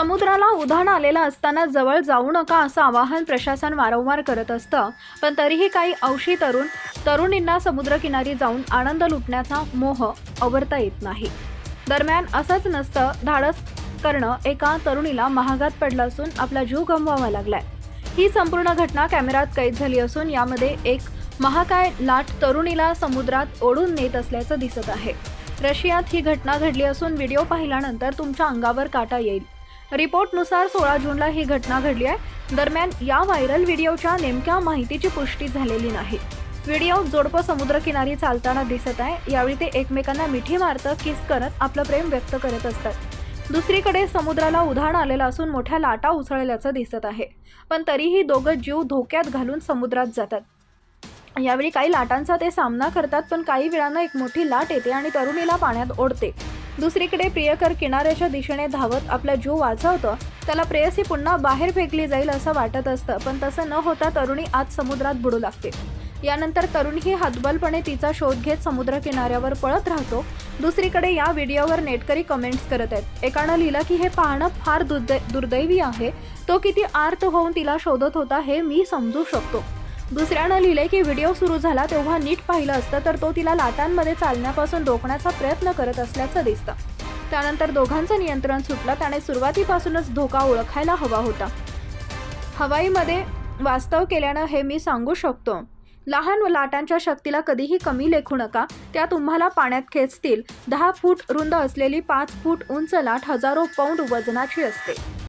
समुद्राला उधाण आलेलं असताना जवळ जाऊ नका असं आवाहन प्रशासन वारंवार करत असतं. पण तरीही काही अंशी तरुण तरुणींना समुद्रकिनारी जाऊन आनंद लुटण्याचा मोह आवरता येत नाही. दरम्यान असंच नसतं धाडस करणं एका तरुणीला महागात पडलं असून आपला जीव गमवावा लागलाय. ही संपूर्ण घटना कॅमेऱ्यात कैद झाली असून यामध्ये एक महाकाय लाट तरुणीला समुद्रात ओढून नेत असल्याचं दिसत आहे. रशियात ही घटना घडली असून व्हिडिओ पाहिल्यानंतर तुमच्या अंगावर काटा येईल. रिपोर्टनुसार सोळा जूनला ही घटना घडली आहे. दरम्यान या व्हायरल व्हिडिओच्या नेमक्या माहितीची पुष्टी झालेली नाही. व्हिडिओ जोडपं समुद्रकिनारी चालताना दिसत आहे. यावेळी ते एकमेकांना मिठी मारतं किस करत आपलं प्रेम व्यक्त करत असतात. दुसरीकडे समुद्राला उधाण आलेलं असून मोठ्या लाटा उसळल्याचं दिसत आहे. पण तरीही दोघं जीव धोक्यात घालून समुद्रात जातात. यावेळी काही लाटांचा ते सामना करतात पण काही वेळानं एक मोठी लाट येते आणि तरुणीला पाण्यात ओढते. दुसरीकडे प्रियकर किनाऱ्याच्या दिशेने धावत आपला जीव वाचवतो. त्याला प्रेयसी पुन्हा बाहेर फेकली जाईल असं वाटत असतं पण तसं न होता तरुणी आत समुद्रात बुडू लागते. यानंतर तरुणही हतबलपणे हातबलपणे तिचा शोध घेत समुद्र किनाऱ्यावर पळत राहतो. दुसरीकडे या व्हिडिओवर नेटकरी कमेंट्स करत आहेत. एकानं लिहिलं की हे पाहणं फार दुर्दै दुर्दैवी आहे. तो किती आर्त होऊन तिला शोधत होता हे मी समजू शकतो. दुसऱ्यानं लिहिले की व्हिडिओ सुरू झाला तेव्हा नीट पाहिलं असतं तर तो तिला लाटांमध्ये चालण्यापासून रोखण्याचा प्रयत्न करत असल्याचं दिसतं. त्यानंतर दोघांचं नियंत्रण सुटलं त्याने सुरुवातीपासूनच धोका ओळखायला हवा होता. हवाईमध्ये वास्तव केल्यानं हे मी सांगू शकतो. लहान लाटांच्या शक्तीला कधीही कमी लेखू नका त्या तुम्हाला पाण्यात खेचतील. दहा फूट रुंद असलेली पाच फूट उंच लाट हजारो पौंड वजनाची असते.